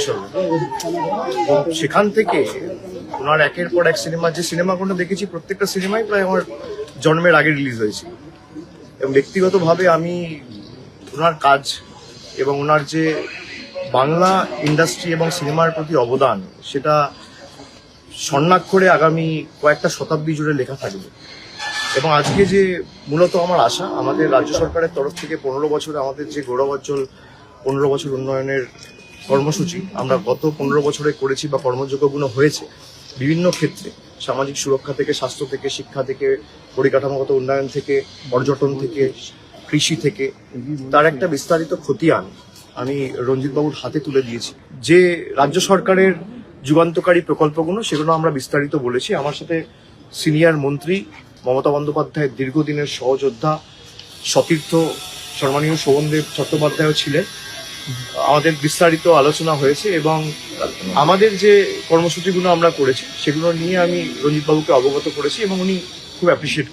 পরেশ্বর সেখান থেকে ওনার একের পর এক সিনেমা, যে সিনেমাগুলো দেখেছি, প্রত্যেকটা সিনেমাই প্রায় আমার জন্মের আগে রিলিজ হয়েছে। এবং ব্যক্তিগতভাবে আমি ওনার কাজ এবং ওনার যে বাংলা ইন্ডাস্ট্রি এবং সিনেমার প্রতি অবদান, সেটা স্বর্ণাক্ষরে আগামী কয়েকটা শতাব্দী জুড়ে লেখা থাকবে। এবং আজকে যে মূলত আমার আশা, আমাদের রাজ্য সরকারের তরফ থেকে পনেরো বছরে আমাদের যে গৌরবোজ্জ্বল পনেরো বছর উন্নয়নের কর্মসূচি আমরা গত পনেরো বছরে করেছি বা কর্মযোগ্যগুলো হয়েছে বিভিন্ন ক্ষেত্রে। সামাজিক সুরক্ষা থেকে, স্বাস্থ্য থেকে, শিক্ষা থেকে, পরিকাঠামোগত উন্নয়ন থেকে, পর্যটন থেকে, কৃষি থেকে, তার একটা বিস্তারিত খতিয়ান আমি রঞ্জিতবাবুর হাতে তুলে দিয়েছি। যে রাজ্য সরকারের যুগান্তকারী প্রকল্পগুলো, সেগুলো আমরা বিস্তারিত বলেছি। আমার সাথে সিনিয়র মন্ত্রী মমতা বন্দ্যোপাধ্যায়ের দীর্ঘদিনের সহযোদ্ধা, সতীর্থ, সম্মানীয় শোভনদেব চট্টোপাধ্যায়ও ছিলেন। আমাদের বিস্তারিত আলোচনা হয়েছে এবং আমাদের যে কর্মসূচিগুলো আমরা করেছি, সেগুলো নিয়ে আমি রঞ্জিত বাবুকে অবগত করেছি এবং উনি খুব অ্যাপ্রিসিয়েট